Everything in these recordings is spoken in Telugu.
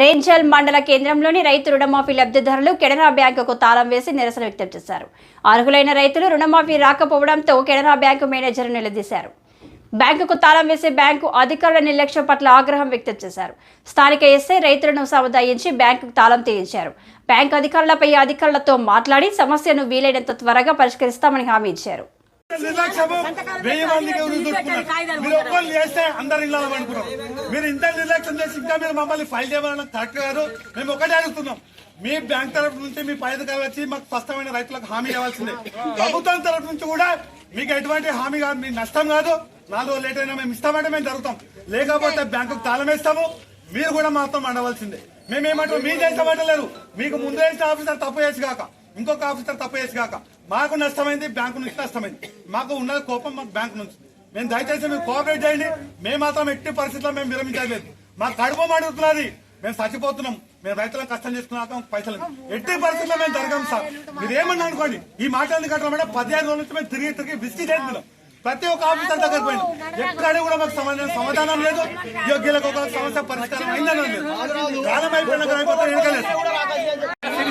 రేంజల్ మండల కేంద్రంలోని రైతు రుణమాఫీ లబ్ధిదారులు కెనరా బ్యాంకుకు తాళం వేసి నిరసన వ్యక్తం చేశారు. అర్హులైన రైతులు రుణమాఫీ రాకపోవడంతో కెనరా బ్యాంకు మేనేజర్ నిలదీశారు. బ్యాంకుకు తాళం వేసే బ్యాంకు అధికారుల నిర్లక్ష్యం పట్ల ఆగ్రహం వ్యక్తం చేశారు. స్థానిక ఎస్ఐ రైతులను సముదాయించి బ్యాంకుకు తాళం తీయించారు. బ్యాంకు అధికారులపై అధికారులతో మాట్లాడి సమస్యను వీలైనంత త్వరగా పరిష్కరిస్తామని హామీ ఇచ్చారు. నిర్లక్ష్యము వెయ్యి మందికి మీరు ఒక్కరు చేస్తే అందరు అనుకున్నారు మీరు ఇంత నిర్లక్ష్యం చేసి ఇంకా మీరు మమ్మల్ని ఫైల్ చేయమని కరెక్ట్ గారు మేము ఒకటే అడుగుతున్నాం. మీ బ్యాంక్ తరఫు నుంచి మీ పై అధికారులు వచ్చి మాకు స్పష్టమైన రైతులకు హామీ ఇవ్వాల్సిందే. ప్రభుత్వం తరఫు నుంచి కూడా మీకు ఎటువంటి హామీ కాదు మీ నష్టం కాదు. నాలుగు లేట్ అయినా మేము ఇస్తామంటే మేము జరుగుతాం. లేకపోతే బ్యాంకుకు తాళం వేస్తాము. మీరు కూడా మాతో మండవలసిందే. మేమేమంటాం మీ చేసామంటలేరు మీకు ముందు వేసిన ఆఫీసర్ తప్పు చేసి కాక. ఇంకొక ఆఫీసర్ తప్పు చేసి కాక. మాకు నష్టమైంది బ్యాంకు నుంచి నష్టమైంది. మాకు ఉన్నది కోపం మాకు బ్యాంకు నుంచి. మేము దయచేసి మీరు కోఆపరేట్ చేయండి. మేము మాత్రం ఎట్టి పరిస్థితుల్లో మేము విరమించలేదు. మా కడుపు మాడుతున్నది. మేము చచ్చిపోతున్నాం. మేము రైతులకు కష్టం చేసుకున్నాక పైసలు. ఎట్టి పరిస్థితుల్లో మేము జరగం సార్. మీరు ఏమన్నా అనుకోండి ఈ మాట కట్టడం కట్టమంటే పదిహేను రోజుల నుంచి మేము తిరిగి తిరిగి విసిగి చేస్తున్నాం. ప్రతి ఒక్క ఆఫీసర్ దగ్గర పోయింది. ఎక్కడ కూడా మాకు సమాధానం సమాధానం లేదు. యోగ్యులకు ఒక సమస్య పరిష్కారం అయిందని లేదు. కాలం అయిపోతే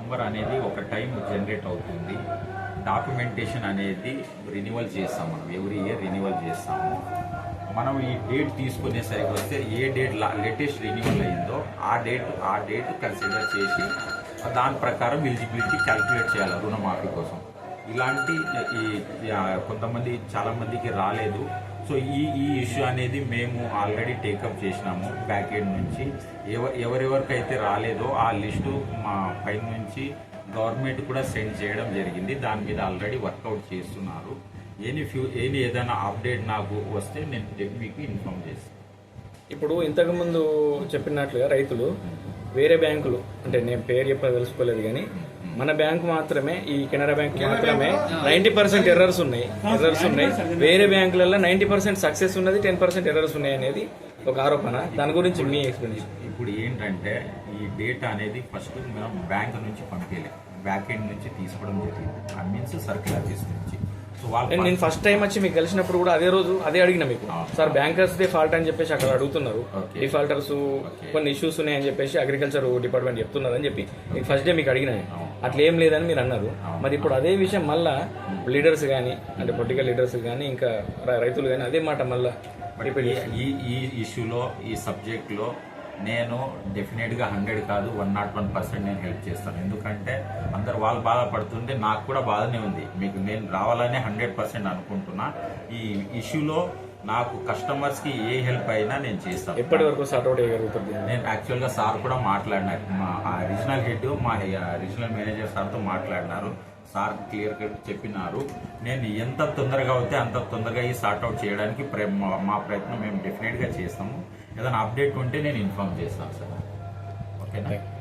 నంబర్ అనేది ఒక టైం జనరేట్ అవుతుంది. డాక్యుమెంటేషన్ అనేది రెన్యువల్ చేస్తాం మనం. ఎవ్రీ ఇయర్ రెన్యువల్ చేస్తాము. మనం ఈ డేట్ తీసుకునేసరికి వస్తే ఏ డేట్ లేటెస్ట్ రెన్యువల్ అయిందో ఆ డేట్ ఆ డేట్ కన్సిడర్ చేసి దాని ప్రకారం ఎలిజిబిలిటీ క్యాలిక్యులేట్ చేయాలి రుణమాఫీ కోసం. ఇలాంటి ఈ కొంతమంది చాలామందికి రాలేదు. సో ఈ ఈ ఇష్యూ అనేది మేము ఆల్రెడీ టేకప్ చేసినాము బ్యాక్ ఎండ్ నుంచి. ఎవ ఎవరెవరికైతే రాలేదో ఆ లిస్టు మా పై నుంచి గవర్నమెంట్ కూడా సెండ్ చేయడం జరిగింది. దాని మీద ఆల్రెడీ వర్కౌట్ చేస్తున్నారు. ఎనీ ఫ్యూ ఎనీ ఏదైనా అప్డేట్ నాకు వస్తే నేను మీకు ఇన్ఫామ్ చేస్తాను. ఇప్పుడు ఇంతకుముందు చెప్పినట్లుగా రైతులు వేరే బ్యాంకులు అంటే నేను పేరు చెప్ప తెలుసుకోలేదు కానీ మన బ్యాంక్ మాత్రమే ఈ కెనరా బ్యాంక్ మాత్రమే నైన్టీ పర్సెంట్ ఎర్రర్స్ ఉన్నాయి. ఎర్రర్స్ ఉన్నాయి. వేరే బ్యాంకులలో నైన్టీ పర్సెంట్ సక్సెస్ ఉన్నది టెన్ పర్సెంట్ ఎర్రర్స్ ఉన్నాయి అనేది ఒక ఆరోపణ. దాని గురించి మీ ఎక్స్ప్లెనేషన్ ఇప్పుడు ఏంటంటే ఈ డేటా అనేది ఫస్ట్ మనం బ్యాంక్ నుంచి పంపించలేం బ్యాక్ ఎండ్ నుంచి తీసుకోవడం జరిగింది. ఆ మీన్స్ సర్కిల్ ఆఫీస్ నుంచి నేను వాళ్ళు ఫస్ట్ టైం వచ్చి మీకు కలిసినప్పుడు కూడా అదే రోజు అదే అడిగిన మీకు. సార్ బ్యాంకర్స్ దే ఫాల్ట్ అని చెప్పేసి అక్కడ అడుగుతున్నారు. డిఫాల్టర్స్ కొన్ని ఇష్యూస్ ఉన్నాయని చెప్పేసి అగ్రికల్చర్ డిపార్ట్మెంట్ చెప్తున్నారు అని చెప్పి. మీకు ఫస్ట్ డే మీకు అడిగిన నేను. అట్లా ఏం లేదని మీరు అన్నారు. మరి ఇప్పుడు అదే విషయం మళ్ళా లీడర్స్ కానీ అంటే పొలిటికల్ లీడర్స్ కానీ ఇంకా రైతులు కానీ అదే మాట మళ్ళా ఈ- ఈ ఇష్యూలో ఈ సబ్జెక్ట్లో నేను డెఫినెట్గా హండ్రెడ్ కాదు వన్ నాట్ వన్ పర్సెంట్ నేను హెల్ప్ చేస్తాను. ఎందుకంటే వాళ్ళు బాధపడుతుంటే నాకు కూడా బాధనే ఉంది. మీకు నేను రావాలనే హండ్రెడ్ పర్సెంట్ అనుకుంటున్నా. ఈ ఇష్యూలో నాకు కస్టమర్స్కి ఏ హెల్ప్ అయినా నేను చేస్తాను. ఎప్పటి వరకు నేను యాక్చువల్గా సార్ కూడా మాట్లాడినారు. మా రీజనల్ హెడ్ మా రీజనల్ మేనేజర్ సార్తో మాట్లాడినారు. సార్ క్లియర్ కట్ చెప్పినారు. నేను ఎంత తొందరగా అవుతే అంత తొందరగా ఈ సార్ట్అవుట్ చేయడానికి ప్ర- మా- మా ప్రయత్నం మేము డెఫినెట్గా చేస్తాము. ఏదైనా అప్డేట్ ఉంటే నేను ఇన్ఫామ్ చేస్తాను సార్. ఓకేనా?